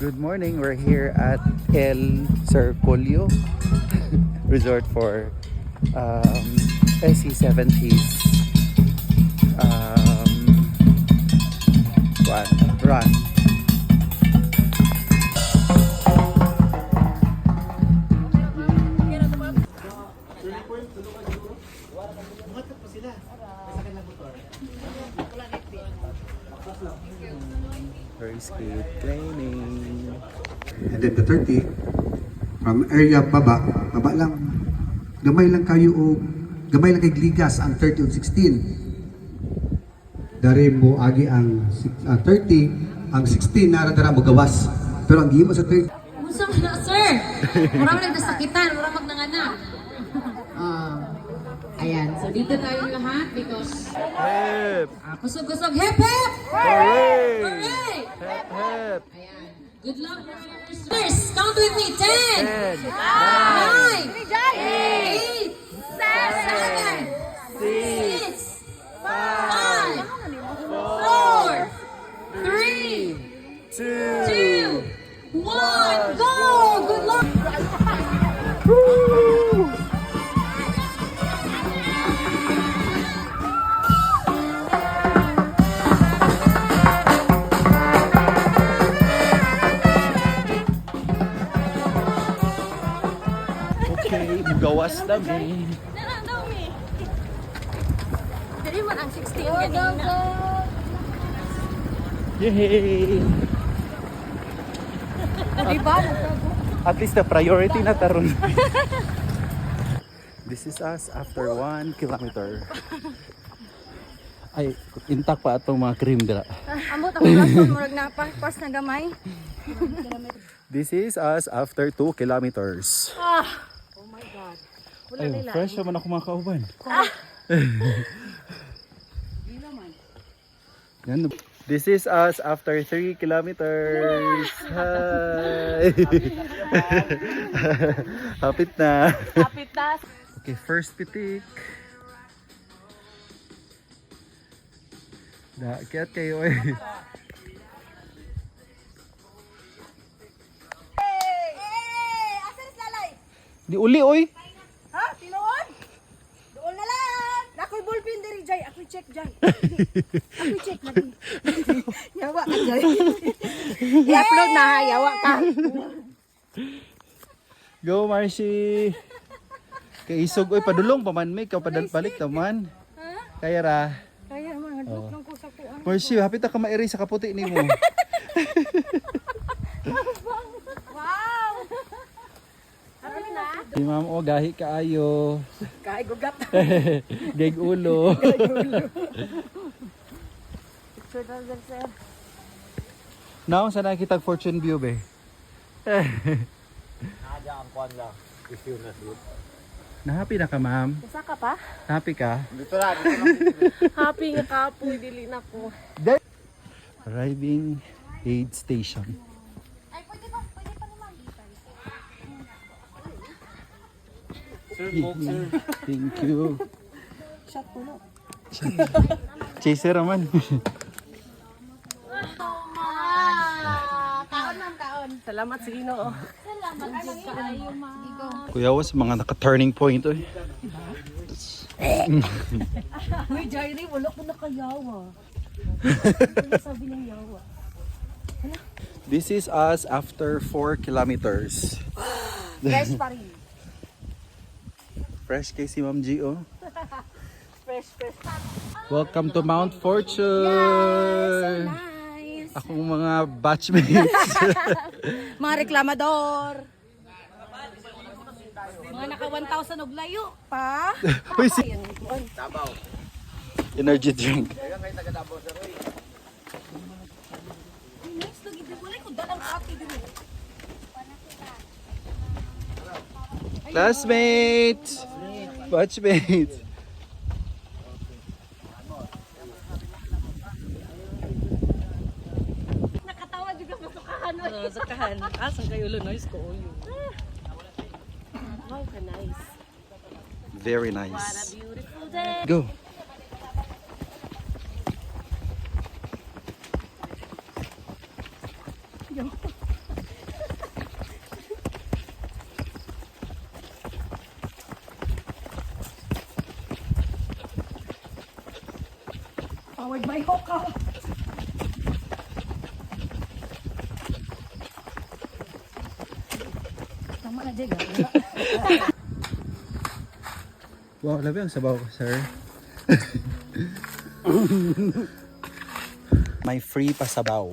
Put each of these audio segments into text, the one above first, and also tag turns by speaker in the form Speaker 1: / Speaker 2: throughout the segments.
Speaker 1: Good morning. We're here at El Circulio Resort for um, SC70's um, run. run. Very skate training.
Speaker 2: And then the 30, from area baba, baba lang. Gamay lang kayo o gamay lang kay Gligas ang 30 o 16. Dari mo agi ang six- ah, 30, ang 16 naradara mo gawas. Pero ang gihimo sa 30,
Speaker 3: Unsa man na, sir? Mura man nagdasakitan, mura magnanganak. Ah, ayan, so dito tayo lahat because
Speaker 1: Hip!
Speaker 3: ah, kusog-kusog, hip hip!
Speaker 1: Hooray!
Speaker 3: Hooray!
Speaker 1: Hip hip!
Speaker 3: Ayan. Good luck, brothers. First, count with me. Ten,
Speaker 1: Ten,
Speaker 3: nine, eight, seven, six,
Speaker 1: Okay, gawas kami.
Speaker 4: Dali mo ang 16 ganina.
Speaker 1: Yay!
Speaker 4: Diba?
Speaker 1: At least the priority na taron. This is us after one kilometer. Ay, intact pa atong mga cream dira.
Speaker 4: Amot ang rason murag na pas na gamay.
Speaker 1: This is us after 2 kilometers.
Speaker 4: Ah. My god. Wala
Speaker 1: Ay,
Speaker 4: nila.
Speaker 1: fresh naman ako mga kauban. Yan. This is us after 3 kilometers. Hi! Hapit na.
Speaker 4: Kapit tas.
Speaker 1: Okay, first pitik. Da, kiat kayo eh. Di uli oy.
Speaker 4: Ha? Tinuod? Doon na lang. Nakoy ballpen diri jay. Ako'y check jay. Ako'y check lagi. yawa ka jay. I-upload na ha. Yawa ka.
Speaker 1: Go Marcy. Kay isog oy padulong pa man may ka padal balik taman. Kaya ra.
Speaker 4: Kaya mga duk ng kusa ko. ah.
Speaker 1: Marcy, hapit ka mairi sa kaputi nimo.
Speaker 4: Wow! Ano na?
Speaker 1: Si ma'am o gahi kaayo.
Speaker 4: Kay gugat.
Speaker 1: Geg ulo.
Speaker 4: Picture daw dyan, sir.
Speaker 1: Now, saan nakikita fortune view be? Na-happy na ka, ma'am?
Speaker 4: Isa ka pa?
Speaker 1: Happy ka?
Speaker 4: Happy nga kapoy. Dili na ko.
Speaker 1: Arriving aid station.
Speaker 4: Ay, pwede pa. Pwede pa naman.
Speaker 1: Thank you.
Speaker 4: Shot puno.
Speaker 1: Chaser naman.
Speaker 4: Salamat sa Ginoo. Salamat sa ma.
Speaker 1: Kuya was mga naka-turning point eh.
Speaker 4: Uy, Jairi, wala ko nakayawa. Sabi ng yawa?
Speaker 1: This is us after 4 kilometers.
Speaker 4: Fresh pa rin.
Speaker 1: Fresh kay si Ma'am G, oh.
Speaker 4: Fresh, fresh.
Speaker 1: Welcome to Mount
Speaker 4: So
Speaker 1: Fortune!
Speaker 4: nice.
Speaker 1: Akong mga batchmates.
Speaker 4: Mga reklamador. Mga naka 1,000 og layo pa.
Speaker 1: Uy, si
Speaker 4: yun.
Speaker 1: energy drink.
Speaker 4: Ay, nice. Lagi di wala ko dalang ate dito.
Speaker 1: Classmates! Batchmates!
Speaker 4: Nakatawa juga masukahan.
Speaker 5: Sakahan. Asan kayo lunoys ko ulo.
Speaker 4: Wow, ka nice.
Speaker 1: Very
Speaker 4: What a
Speaker 1: nice.
Speaker 4: beautiful day.
Speaker 1: Go!
Speaker 4: May hokaw. Tama na, Jay.
Speaker 1: Wow, labi ang sabaw ko, sir. May free pa sabaw.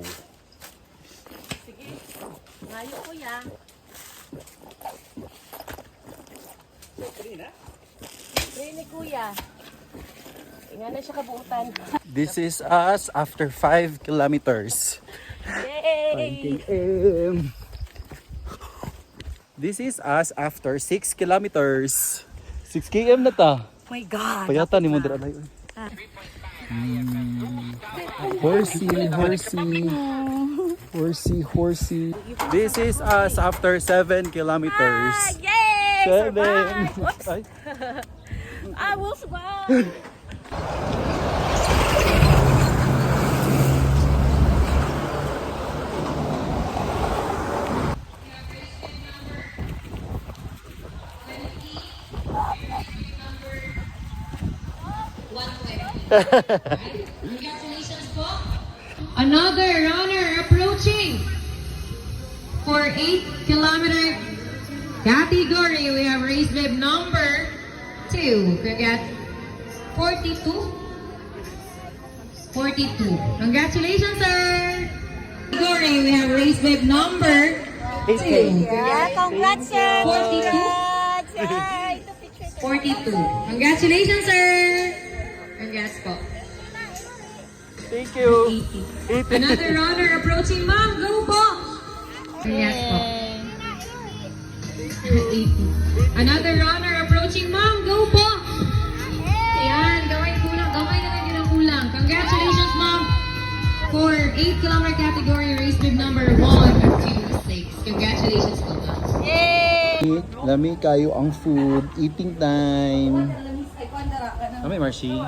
Speaker 5: Ngayo kuya. Free ni kuya. Inga na siya kabuutan.
Speaker 1: This is us after 5 kilometers.
Speaker 5: Yay!
Speaker 1: 5 km. This is us after 6 kilometers. 6 km na ta.
Speaker 4: My God.
Speaker 1: Payata ni mo dira lay. Mm. Horsey, horsey. Horsey, horsey. This is us after 7 kilometers.
Speaker 5: Yay!
Speaker 1: Seven. Ay,
Speaker 5: I will survive!
Speaker 3: Congratulations po. Another runner approaching for 8 kilometer category. We have race bib number 2. Congrats. 42. 42. Congratulations, sir. Category, we have race bib number 2.
Speaker 4: Yeah, congrats, sir.
Speaker 3: 42.
Speaker 4: Congrats. Yay. Ito picture.
Speaker 3: 42. Congratulations, sir. Congrats po.
Speaker 1: Thank you.
Speaker 3: 80. Another runner approaching. Ma'am, go po! Congrats po. 80. Another runner approaching. Ma'am, go po! 8 kilometer category, race bib number 1 to 6. Congratulations po, ma'am.
Speaker 1: Lami kayo ang food. Eating time. Kami, Marcy.